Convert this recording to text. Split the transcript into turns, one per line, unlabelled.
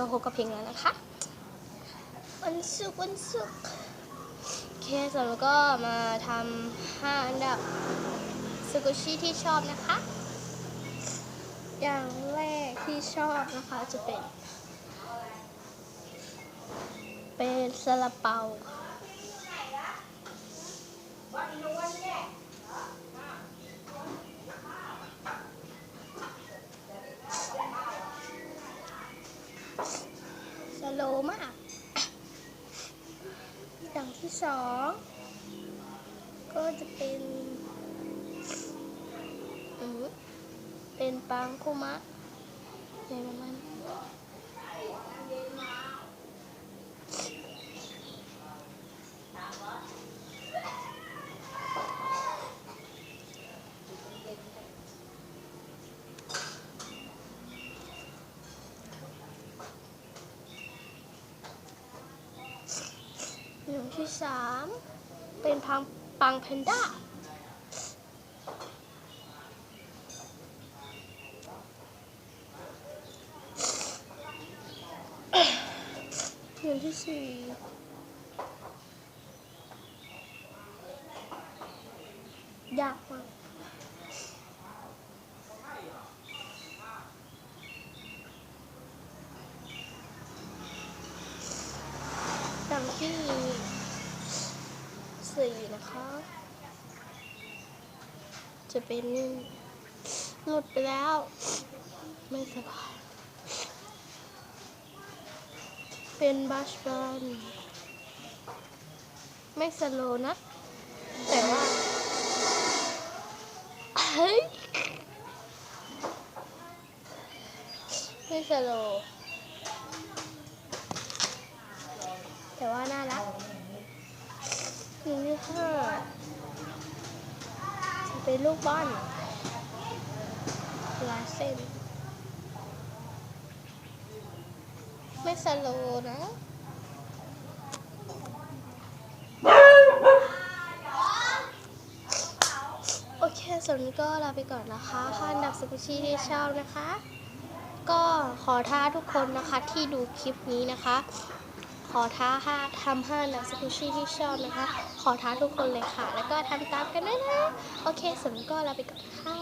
มาพบกับเพลงแล้วนะคะ วันศุกร์วันศุกร์โอเคสแล้วก็มาทำห้าอันดับสกุชิที่ชอบนะคะ อย่างแรกที่ชอบนะคะจะเป็น เป็นซาลาเปา สโลมาก อย่างที่สอง ก็จะเป็น เป็นปังคุมะในประมาณ อย่างที่สามเป็นพังปังแพนด้าอย่างที่สี่ยากมากอย่างที่ สี่นะคะ จะเป็นหลุดไปแล้ว ไม่สบาย เป็นบัชบันไม่สโลนะ แต่ว่าเฮ้ยไม่สโลแต่ว่าน่ารัก ห้าจะเป็นลูกบอลลายเส้น ไม่สโลนะโอเคส่วนนี้ก็ลาไปก่อนนะคะค่านดับสกุชี่ที่ชอบนะคะ ก็ขอท้าทุกคนนะคะที่ดูคลิปนี้นะคะ ขอท้าห้าทำห้าหนังสกูชี่ที่ชอบนะคะ ขอท้าทุกคนเลยค่ะ แล้วก็ทำตามกันด้วยนะ โอเคสำรับก็ลาไปก่อนค่า